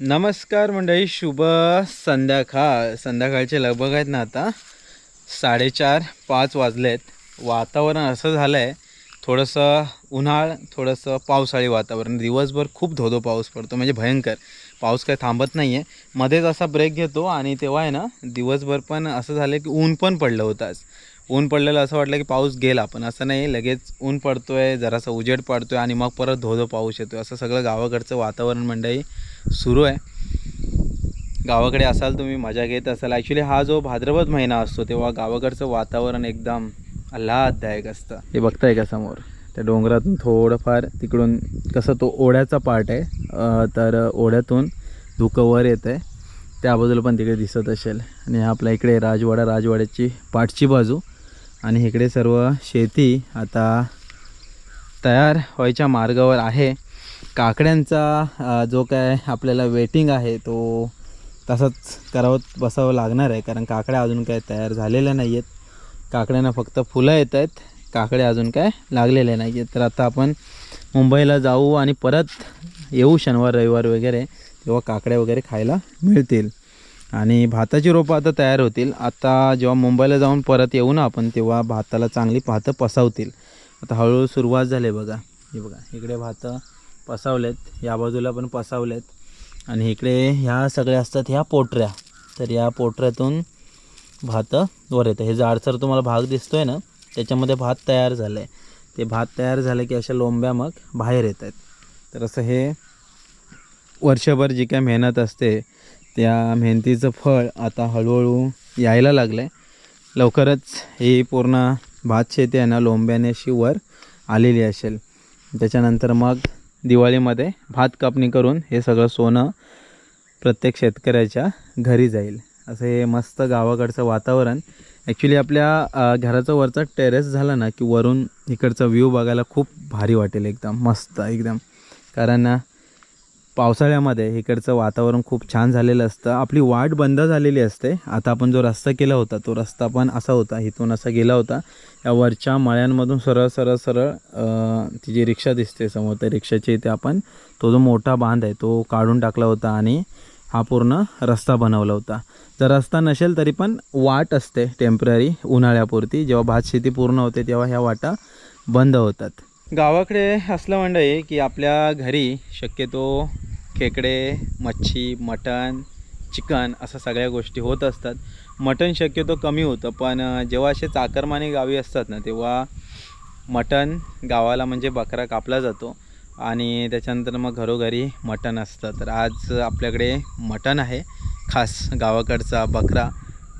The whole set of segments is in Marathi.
नमस्कार मंडळी शुभ संध्याकाळ. संध्याकाळचे लगभग आहेत ना आता. साडेचार पाच वाजले आहेत वातावरण असं झालं आहे थोडंसं उन्हाळ थोडंसं पावसाळी वातावरण. दिवसभर खूप धोधो पाऊस पडतो म्हणजे भयंकर. पाऊस काही थांबत नाही आहे मध्येच असा ब्रेक घेतो आणि तेव्हा आहे ना दिवसभर पण असं झालं की ऊन पण पडलं होतं आज. ऊन पडलेलं असं वाटलं की पाऊस गेला पण असं नाही. लगेच ऊन पडतोय जरासा उजेड पडतोय आणि मग परत धोधो पाऊस येतोय. असं सगळं गावाकडचं वातावरण मंडळी. सुरू आहे. गावाकडे असाल तुम्ही मजा घेत असाल. ॲक्च्युली हा जो भाद्रपद महिना असतो तेव्हा गावाकडचं वातावरण एकदम आल्हाददायक असतं. हे बघताय का समोर? त्या डोंगरातून थोडंफार तिकडून कसं तो ओढ्याचा पार्ट आहे तर ओढ्यातून धुकं वर येतं आहे त्याबद्दल पण तिकडे दिसत असेल. आणि आपल्या इकडे राजवाडा राजवाड्याची पाठची बाजू. आणि इकडे सर्व शेती आता तयार व्हायच्या मार्गावर आहे. काकड्यांचा जो काय आपल्याला वेटिंग आहे तो तसाच करावं बसावं लागणार आहे. कारण काकड्या अजून काय तयार झालेल्या नाही आहेत काकड्यांना फक्त फुलं येत आहेत. काकड्या अजून काय लागलेल्या नाही आहेत तर आता आपण मुंबईला जाऊ आणि परत येऊ शनिवार रविवार वगैरे तेव्हा काकड्या वगैरे खायला मिळतील. आणि भाताची रोपं आता तयार होतील. आता जेव्हा मुंबईला जाऊन परत येऊ ना आपण तेव्हा भाताला चांगली भातं पसावतील. आता हळूहळू सुरुवात झाली बघा. हे बघा इकडे भातं पसावलेत या बाजूला पण पसावलेत आणि इकडे ह्या सगळ्या असतात ह्या पोटऱ्या. तर या पोटऱ्यातून भात वर येतं. हे जाडसर तुम्हाला भाग दिसतोय ना त्याच्यामध्ये भात तयार झालं आहे ते भात तयार झालं की अशा लोंब्या मग बाहेर येत आहेत तर असं हे वर्षभर जी काय मेहनत असते त्या मेहनतीचं फळ आता हळूहळू यायला लागलं आहे लवकरच ही पूर्ण भात शेती आहे ना लोंब्याने अशी वर आलेली असेल. त्याच्यानंतर मग दिवाळीमध्ये भात कापणी करून हे सगळं सोनं प्रत्येक शेतकऱ्याच्या घरी जाईल. असं हे मस्त गावाकडचं वातावरण. ॲक्च्युली आपल्या घराचं वरचा टेरेस झाला ना की वरून इकडचा व्ह्यू बघायला खूप भारी वाटेल एकदम. मस्त एकदम. कारण पावसाळ्यामध्ये इकडचं वातावरण खूप छान झालेलं असतं. आपली वाट बंद झालेली असते. आता आपण जो रस्ता केला होता तो रस्ता पण असा होता इथून असा गेला होता. या वरच्या मळ्यांमधून सरळ सरळ सरळ तिची ती जी रिक्षा दिसते समोर त्या रिक्षाच्या इथे आपण तो जो मोठा बांध आहे तो काढून टाकला होता आणि हा पूर्ण रस्ता बनवला होता. जर रस्ता नसेल तरी पण वाट असते टेंपररी उन्हाळ्यापुरती. जेव्हा भात शेती पूर्ण होते तेव्हा ह्या वाटा बंद होतात. गावाकडे असलं मंडळी की आपल्या घरी शक्यतो खेकडे मच्छी मटण चिकन असं सगळ्या गोष्टी होत असतात. मटण शक्यतो कमी होतं पण जेव्हा असे चाकरमाने गावी असतात ना तेव्हा मटण गावाला म्हणजे बकरा कापला जातो आणि त्याच्यानंतर मग घरोघरी मटण असतं. तर आज आपल्याकडे मटण आहे खास गावाकडचा बकरा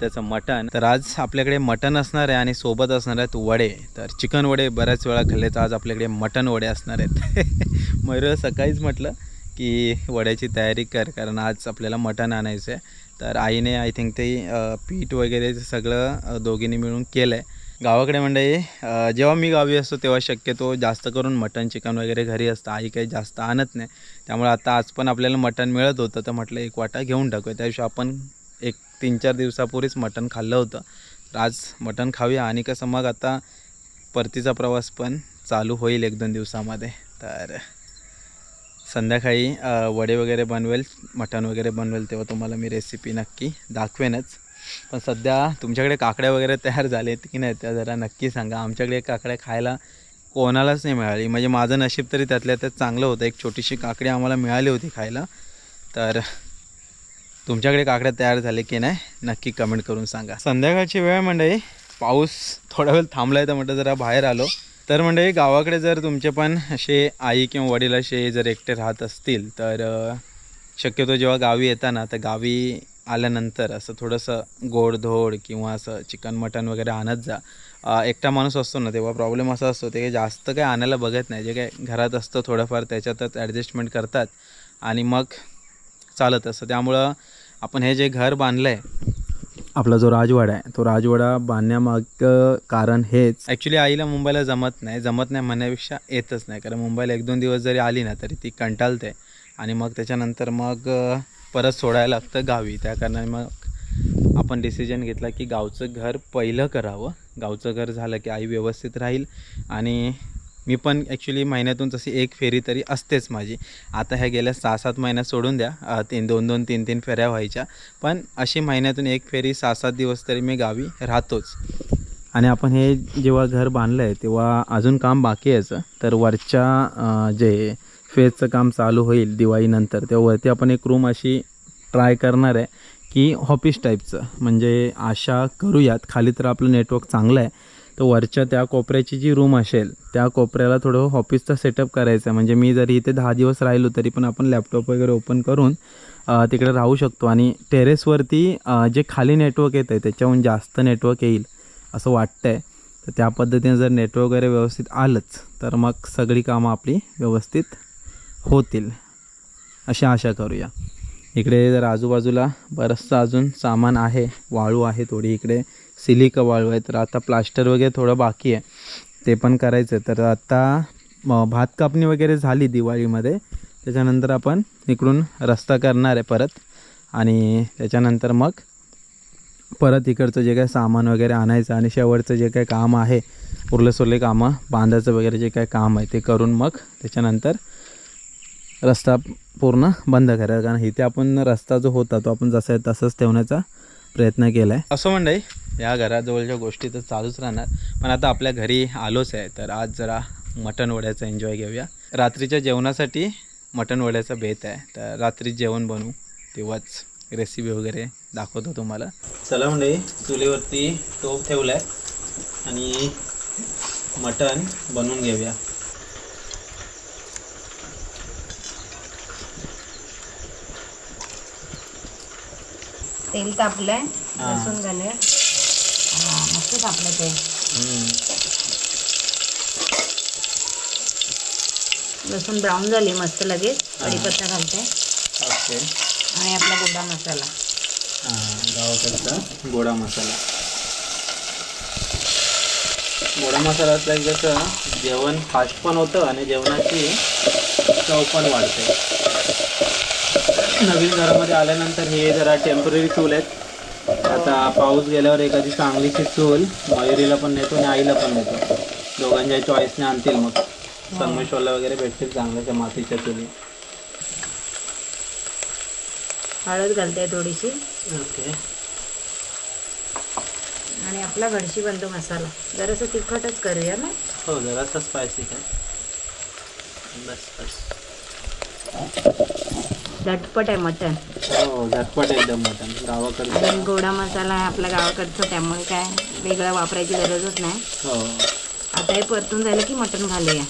त्याचं मटण. तर आज आपल्याकडे मटण असणार आहे आणि सोबत असणार आहेत वडे. तर चिकन वडे बऱ्याच वेळा खाल्ले तर आज आपल्याकडे मटण वडे असणार आहेत. मयूर सकाळीच म्हटलं की वड्याची तयारी कर कारण आज आपल्याला मटण आणायचं आहे तर आईने आय थिंक ते पीठ वगैरे सगळं दोघींनी मिळून केलं आहे गावाकडे म्हणजे जेव्हा मी गावी असतो तेव्हा शक्यतो जास्त करून मटण चिकन वगैरे घरी असतं. आई काही जास्त आणत नाही. त्यामुळे आता आज पण आपल्याला मटण मिळत होतं. तर म्हटलं एक वाटा घेऊन टाकूया. त्या आपण एक तीन चार दिवसापूर्वीच मटण खाल्लं होतं. तर आज मटण खाऊया. आणि कसं मग आता परतीचा प्रवास पण चालू होईल एक दोन दिवसामध्ये. तर संध्याकाळी वडे वगैरे बनवेल मटण वगैरे बनवेल तेव्हा तुम्हाला मी रेसिपी नक्की दाखवेनच. पण सध्या तुमच्याकडे काकड्या वगैरे तयार झाले आहेत की नाही त्या जरा नक्की सांगा. आमच्याकडे काकड्या खायला कोणालाच नाही मिळाली. म्हणजे माझं नशीब तरी त्यातल्या त्यात चांगलं होतं. एक छोटीशी काकडी आम्हाला मिळाली होती खायला. तर तुमच्याकडे काकड्या तयार झाले की नाही नक्की कमेंट करून सांगा. संध्याकाळची वेळ म्हणजे पाऊस थोडा वेळ थांबला आहे तर म्हटलं जरा बाहेर आलो. तर म्हणजे गावाकडे जर तुमचे पण असे आई किंवा वडील असे जर एकटे राहत असतील तर शक्यतो जेव्हा गावी येताना तर गावी आल्यानंतर असं थोडंसं गोडधोड किंवा असं चिकन मटन वगैरे आणत जा. एकटा माणूस असतो ना तेव्हा प्रॉब्लेम असा असतो ते काही जास्त काही आणायला बघत नाही. जे काय घरात असतं थोडंफार त्याच्यातच ॲडजस्टमेंट करतात आणि मग चालत असतं. त्यामुळं आपण हे जे घर बांधलं आहे आपला जो राजवाडा आहे तो राजवाडा बांधण्यामागं कारण हेच. ॲक्च्युली आईला मुंबईला जमत नाही. जमत नाही म्हणण्यापेक्षा येतच नाही. कारण मुंबईला एक दोन दिवस जरी आली ना तरी ती कंटाळते. आणि मग त्याच्यानंतर मग परत सोडायला लागतं गावी. त्या कारणाने मग आपण डिसिजन घेतला की गावचं घर पहिलं करावं. गावचं घर झालं की आई व्यवस्थित राहील. आणि मी पण ॲक्च्युली महिन्यातून तशी एक फेरी तरी असतेच माझी. आता ह्या गेल्या सहा सात महिन्यात सोडून द्या. तीन दोन दोन तीन तीन फेऱ्या व्हायच्या. पण अशी महिन्यातून एक फेरी सहा सात दिवस तरी मी गावी राहतोच. आणि आपण हे जेव्हा घर बांधलं आहे तेव्हा अजून काम बाकी आहे तर वरच्या जे फेजचं काम चालू होईल दिवाळीनंतर तेव्हावरती आपण एक रूम अशी ट्राय करणार आहे की ऑफिस टाईपचं म्हणजे आशा करूयात. खाली तर आपलं नेटवर्क चांगलं आहे. तर वरच्या त्या कोपऱ्याची जी रूम असेल त्या कोपऱ्याला थोडं ऑफिसचा सेटअप करायचं आहे म्हणजे मी जरी इथे दहा दिवस राहिलो तरी पण आपण लॅपटॉप वगैरे ओपन करून तिकडे राहू शकतो. आणि टेरेसवरती जे खाली नेटवर्क येतं आहे त्याच्याहून जास्त नेटवर्क येईल असं वाटतं आहे तर त्या पद्धतीने जर नेटवर्क वगैरे व्यवस्थित आलंच तर मग सगळी कामं आपली व्यवस्थित होतील. अशी आशा करूया. इकडे जर आजूबाजूला बरंचसं अजून सामान आहे वाळू आहे थोडी इकडे. सिलिका वाळू आहे. तर आता प्लास्टर वगैरे थोडं बाकी आहे. ते पण करायचं आहे तर आता भात कापणी वगैरे झाली दिवाळीमध्ये. त्याच्यानंतर आपण इकडून रस्ता करणार आहे परत. आणि त्याच्यानंतर मग परत इकडचं जे काही सामान वगैरे आणायचं आणि शेवटचं जे काही काम आहे उरले सुरले कामं बांधायचं वगैरे जे काही काम आहे ते करून मग त्याच्यानंतर रस्ता पूर्ण बंद करायचा. कारण इथे आपण रस्ता जो होता तो आपण जसा आहे तसंच ठेवण्याचा प्रयत्न केला आहे असं मंडळी या घराजवळच्या गोष्टी तर चालूच राहणार. पण आता आपल्या घरी आलोच आहे तर आज जरा मटण वड्याचा एन्जॉय घेऊया. रात्रीच्या जेवणासाठी मटण वड्याचा बेत आहे तर रात्री जेवण बनवू. तेव्हाच रेसिपी वगैरे दाखवतो तुम्हाला. चला म्हणजे चुलीवरती टोप ठेवला आहे आणि मटण बनवून घेऊया. तेल तापलंय हा. लसूण घालूया हा मस्त तापलं ते. लसूण ब्राऊन झाली मस्त लगेच. कढीपत्ता घालते. ओके. आणि आपला गोडा मसाला. हां गावाकडचा गोडा मसाला. गोडा मसाला असला की कसं जेवण फास्ट पण होतं आणि जेवणाची चव पण वाढते. नवीन घरामध्ये आल्यानंतर हे जरा टेंपररी चूल आहेत. आता पाऊस गेल्यावर एखादी चांगलीशी चूल मयुरीला पण नेतो आणि आईला पण नेतो. दोघांच्या चॉईसने आणतील मग. संगमेश्वरला वगैरे भेटतील चांगल्याच्या मातीच्या चुली. हळद घालते थोडीशी. ओके. आणि आपला घडशी बंधू मसाला. जरासं तिखटच करूया ना? हो जरासा स्पायसी काय. बस बस. झटपट आहे मटण. हो झटपट एकदम मटन गावाकडचं. गोडा मसाला आहे आपल्या गावाकडचं त्यामुळे काय वेगळं वापरायची गरजच नाही. हो. आता हे परतून झालं की मटण घालूया.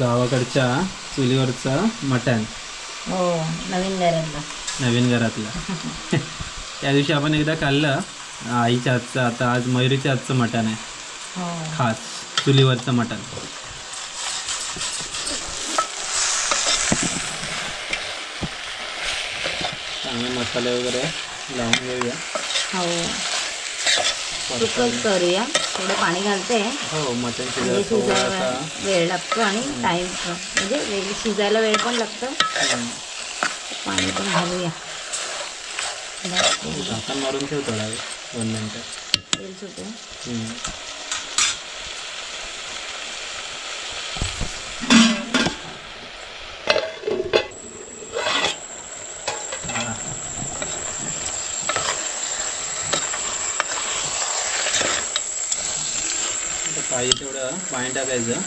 गावाकडच्या चुलीवरचं मटण. हो नवीन घरातला. नवीन घरातलं. त्या दिवशी आपण एकदा खाल्लं. आईच्या हातचं आता आज मयुरीच्या हातचं मटण आहे. हो. खास चुलीवरचं मटण. चांगले मसाले वगैरे लावून घेऊया. हो. सुकच करूया. थोडं पाणी घालते. हो मटण म्हणजे शिजायला वेळ लागतो आणि टाईम म्हणजे वेळ शिजायला वेळ पण लागतो. पाणी पण घालूया. झाकण मारून ठेव थोडा वेळ दोन मिनटं तेल पाहिजे तेवढं पाणी टाकायचं.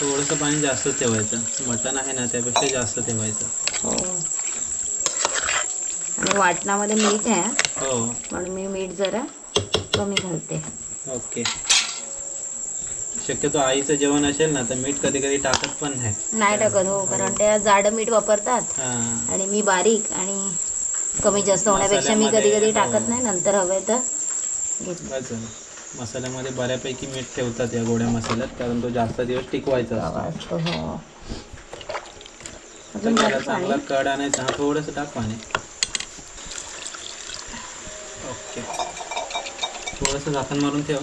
थोडंसं पाणी जास्त ठेवायचं. मटण आहे ना त्यापेक्षा जास्त ठेवायचं. हो. वाटणामध्ये मीठ आहे. हो. म्हणून मी मीठ जरा कमी घालते. ओके. शक्यतो आईचं जेवण असेल ना तर मीठ कधी कधी टाकत पण नाही. नाही टाकत हो कारण त्या जाडं मीठ वापरतात. हां. आणि मी बारीक आणि कमी जास्त होण्यापेक्षा मी कधी कधी टाकत हो. नाही नंतर हवे तर. मसाल्यामध्ये बऱ्यापैकी मीठ ठेवतात या गोड्या मसाल्यात कारण तो जास्त दिवस टिकवायचा असतो. हो. त्याला चांगला कड आणायचा. थोडंसं टाक पाणी. ओके. थोडंसं झाकण मारून ठेव.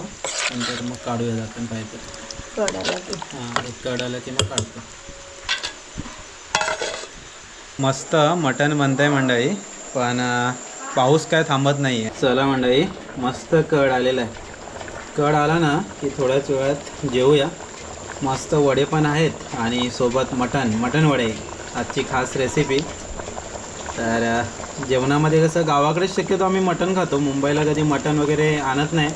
नंतर मग काढूया झाकण पाहिजे हां एक कड आलं की मग काढतो. मस्त मटण बनतंय मंडळी पण पाऊस काय थांबत नाही आहे चला मंडळी मस्त कड आलेला आहे. कड आला ना की थोड्याच वेळात जेवूया. मस्त वडे पण आहेत आणि सोबत मटण मटण वडे आजची खास रेसिपी तर जेवणामध्ये कसं गावाकडे शक्यतो आम्ही मटण खातो. मुंबईला कधी मटण वगैरे आणत नाही.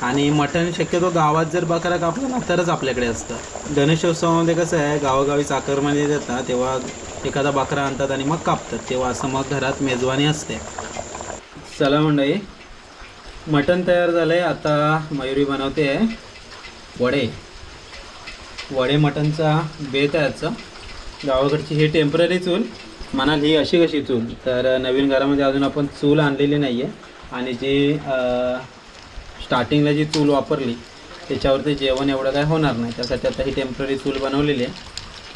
आणि मटण शक्यतो गावात जर बकरा कापला ना तरच आपल्याकडे असतं. गणेशोत्सवामध्ये कसं आहे गावोगावी चाकरमध्ये म्हणजे देतात तेव्हा एखादा बकरा आणतात आणि मग कापतात. तेव्हा असं मग घरात मेजवानी असते. चला मंडळी मटण तयार झालं आहे आता मयुरी बनवते. आहे वडे. वडे मटणचा बेत आहे आजचा गावाकडची ही टेंपररी चूल. म्हणाल ही अशी कशी चूल? तर नवीन घरामध्ये अजून आपण चूल आणलेली नाही आहे आणि जी स्टार्टिंगला जी चूल वापरली त्याच्यावरती जेवण एवढं काय होणार नाही. त्यासाठी आता ही टेंपररी चूल बनवलेली आहे.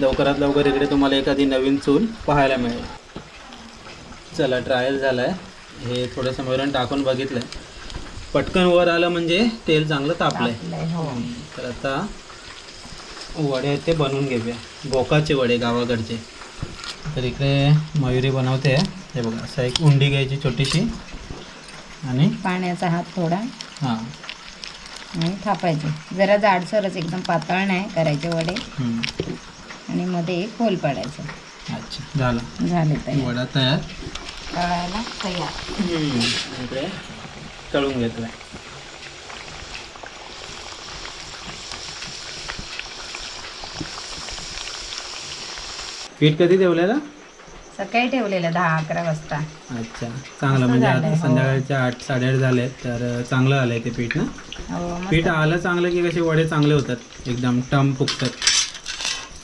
लवकरात लवकर इकडे तुम्हाला एखादी नवीन चूल पाहायला मिळेल. चला ट्रायल झालं आहे हे थोडंसं मिळून टाकून बघितलं पटकन वर आलं म्हणजे तेल चांगलं तापलं आहे हो. तर आता वडे आहेत ते बनवून घेऊया. बोकाचे वडे गावाकडचे. तर इकडे मयुरी बनवते. हे बघा असं एक उंडी घ्यायची छोटीशी. आणि पाण्याचा हात थोडा. हां. आणि थापायचे. जरा जाडसरच एकदम पातळ नाही करायचे वडे. आणि मध्ये एक होल पाडायचं. अच्छा झालं. झाले तयार. वडा तयार. तळायला तयार. इकडे तळून घेतोय पीठ कधी ठेवलेलं? सकाळी ठेवलेलं दहा अकरा वाजता. अच्छा. चांगलं. म्हणजे झालंय, आता हो. संध्याकाळच्या आठ साडेआठ झाले तर चांगलं आलंय ते पीठ ना? हो. पीठ आलं चांगलं की कसे वडे चांगले होतात? एकदम टम फुगतात.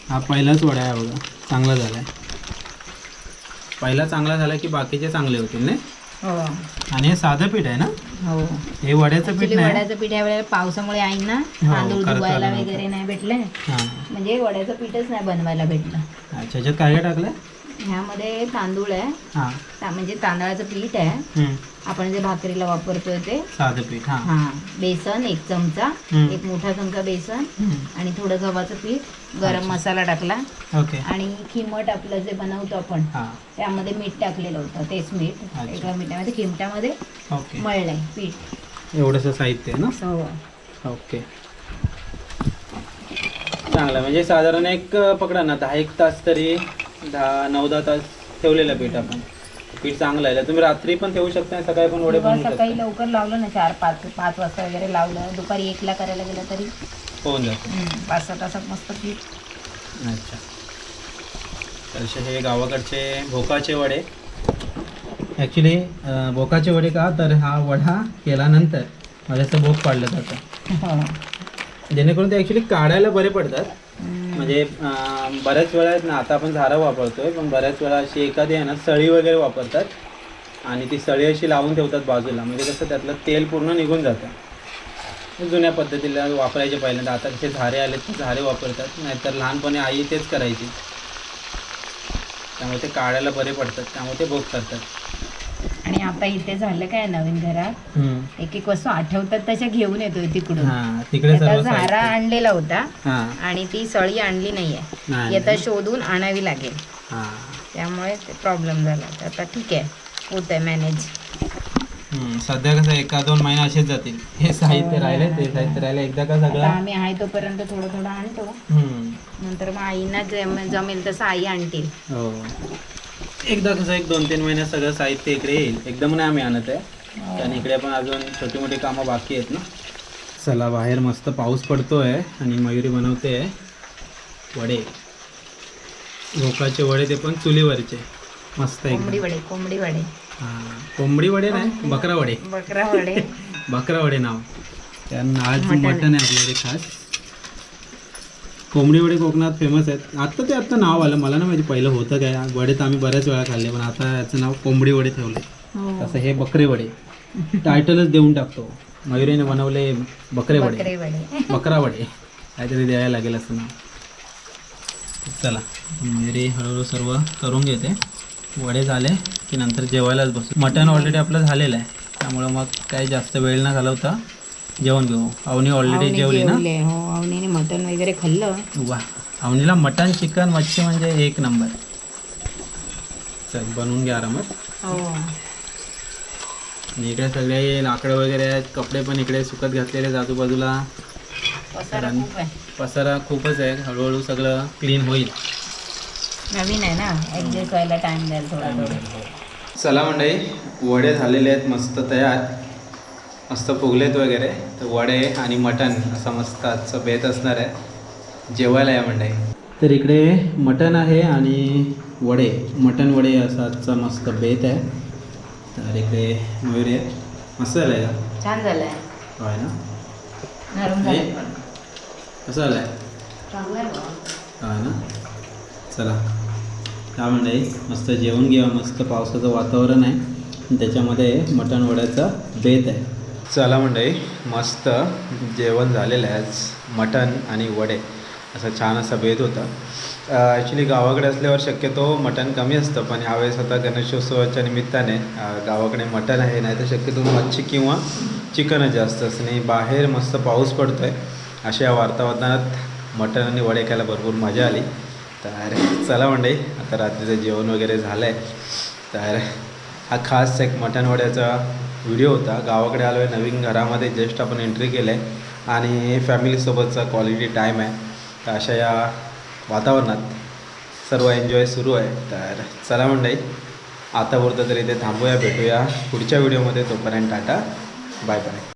हा पहिलाच वडा आहे बघा. चांगला झाला आहे पहिला चांगला झाला की बाकीचे चांगले होतील नाही? हो. आणि हे साधं पीठ आहे ना? हो. हे वड्याचं पीठ नाही? वड्याचं पीठ यावेळेला पावसामुळे आई ना तांदूळ धुवायला वगैरे नाही भेटले. म्हणजे वड्याचं पीठच नाही बनवायला भेटलं. अच्छा ह्याच्यात काय काय टाकलं ह्यामध्ये तांदूळ आहे. हां. ता- म्हणजे तांदळाचं पीठ आहे. हम्म. आपण जे भाकरीला वापरतोय ते. साधं पीठ हां. हा. बेसन एक चमचा हम्म. एक मोठा चमचा बेसन हम्म. आणि थोडं गव्हाचं पीठ गरम मसाला टाकला. ओके. आणि खिमट आपलं जे बनवतो आपण हां. त्यामध्ये मीठ टाकलेलं होतं तेच मीठ. अच्छा. एका मिठामध्ये खिमट्यामध्ये ओके. मळलंय पीठ. एवढंसं साहित्य आहे ना? हो. ओके. चांगलं म्हणजे साधारण एक पकडा ना दहा एक तास तरी दहा नऊ दहा तास ठेवलेलं पीठ आपण. पीठ चांगलं आहे. तुम्ही रात्री पण ठेवू शकता सकाळी पण वडे बनवू सकाळी लवकर लावलं ना चार पाच पाच वाजता वगैरे लावलं. दुपारी एकला करायला गेलं तरी होऊन जातं. पाच सहा तासात मस्त पीठ. अच्छा. तसे हे गावाकडचे भोकाचे वडे. ॲक्च्युली भोकाचे वडे का? तर हा वडा केल्यानंतर माझ्याचं भोक पाडलं जातं. हो. जेणेकरून ते ॲक्च्युली काढायला बरे पडतात. म्हणजे बऱ्याच वेळा आहेत ना आता आपण झारं वापरतोय पण बऱ्याच वेळा अशी एखादी आहे ना सळी वगैरे वापरतात. आणि ती सळी अशी लावून ठेवतात बाजूला. म्हणजे कसं त्यातलं तेल पूर्ण निघून जातं. जुन्या पद्धतीला वापरायचे पहिल्यांदा आता कसे झारे आले ते झारे वापरतात. नाहीतर लहानपणी आई तेच करायची. त्यामुळे ते काढायला बरे पडतात. त्यामुळे ते भोग करतात. आणि आता इथे झालं काय नवीन घरात? एक एक वस्तू आठवतात तशा घेऊन येतोय तिकडून. हां आता झारा. आणलेला होता हां. आणि ती सळी आणली नाहीये. नाही आता शोधून आणावी लागेल. हां. त्यामुळे प्रॉब्लेम झाला आता ठीक आहे. होत आहे मॅनेज सध्या कसं एका दोन महिने असेच जातील. हे साहित्य राहिले ते साहित्य राहिले. एकदा का सगळं? आम्ही आहे तोपर्यंत थोडं थोडं आणतो. नंतर मग आईना जम जमेल तसं आई आणतील. हो. एकदा कसं एक दोन तीन महिन्यात सगळं साहित्य इकडे येईल. एकदम नाही आम्ही आणत आहे. आणि इकडे पण अजून छोटी मोठी कामं बाकी आहेत ना. चला बाहेर मस्त पाऊस पडतोय आणि मयुरी बनवते वडे. भोकाचे वडे ते पण चुलीवरचे. मस्त कोंबडी वडे कोंबडी वडे. हां कोंबडी वडे नाही बकरा वडे. बकरा वडे. बकरा वडे नाव. कारण आज. मटण आहे आपल्याकडे खास. कोंबडी वडे कोकणात फेमस आहेत. आत्ता ते आत्ता नाव आलं. मला ना माहिती. पहिलं होतं काय? वडे तर आम्ही बऱ्याच वेळा खाल्ले पण आता याचं नाव कोंबडी वडे ठेवले. हो. तसं हे बकरे वडे टायटलच देऊन टाकतो. मयुरीने बनवले बकरे वडे बकरे वडे बकरा वडे काहीतरी द्यायला लागेल असं नाव. चला. मयुरी हळूहळू सर्व करून घेते. वडे झाले की नंतर जेवायलाच बसू. मटण ऑलरेडी आपलं झालेलं आहे. त्यामुळं मग काही जास्त वेळ न घालवता जेवण घेऊ. अवनी ऑलरेडी जेवली ना? जेवले. हो अवनीने मटण वगैरे खाल्लं. वा अवनीला मटण चिकन मच्छी म्हणजे एक नंबर. चल बनवून घ्या आरामात. हो. आणि इकडे सगळे लाकडं वगैरे आहेत. कपडे पण इकडे सुकत घातलेले आहेत आजूबाजूला. पसारा खूप आहे. पसारा खूपच आहे. हळूहळू सगळं क्लीन होईल. नवीन आहे ना? ऍडजस्ट व्हायला टाइम थोडा थोडा. चला मंडळी वडे झालेले आहेत मस्त तयार. मस्त फुगलेत वगैरे. तर वडे आणि मटण असा मस्त आजचा बेत असणार आहे. जेवायला या मंडळी. तर इकडे मटण आहे आणि वडे. मटण वडे असा आजचा मस्त बेत आहे. तर इकडे मयुरी आहे. मस्त झालं आहे का? छान झालंय. होय ना? हे? कसं झालं आहे आहे. हा ना? चला. काय मंडळी मस्त जेवण घेऊया. मस्त पावसाचं वातावरण आहे. त्याच्यामध्ये मटण वड्याचा बेत आहे. चला मंडळी मस्त जेवण झालेलं आहे आज. मटण आणि वडे. असा छान असा भेद होता. ॲक्च्युली गावाकडे असल्यावर शक्यतो मटण कमी असतं पण यावेळेस आता गणेशोत्सवाच्या निमित्ताने गावाकडे मटण आहे नाही तर शक्यतो मच्छी किंवा चिकनच जास्त असतं. आणि बाहेर मस्त पाऊस पडतो आहे अशा या वातावरणात मटण आणि वडे खायला भरपूर मजा आली. तर चला मंडळी आता रात्रीचं जेवण वगैरे झालं आहे तर हा खास एक मटण वड्याचा व्हिडिओ होता. गावाकडे आलो आहे नवीन घरामध्ये जस्ट आपण एंट्री केलं आहे आणि फॅमिलीसोबतचा क्वालिटी टाईम आहे. तर अशा या वातावरणात सर्व एन्जॉय सुरू आहे. तर चला मंडळी आतापुरतं तरी ते थांबूया भेटूया पुढच्या व्हिडिओमध्ये तोपर्यंत टाटा. Bye bye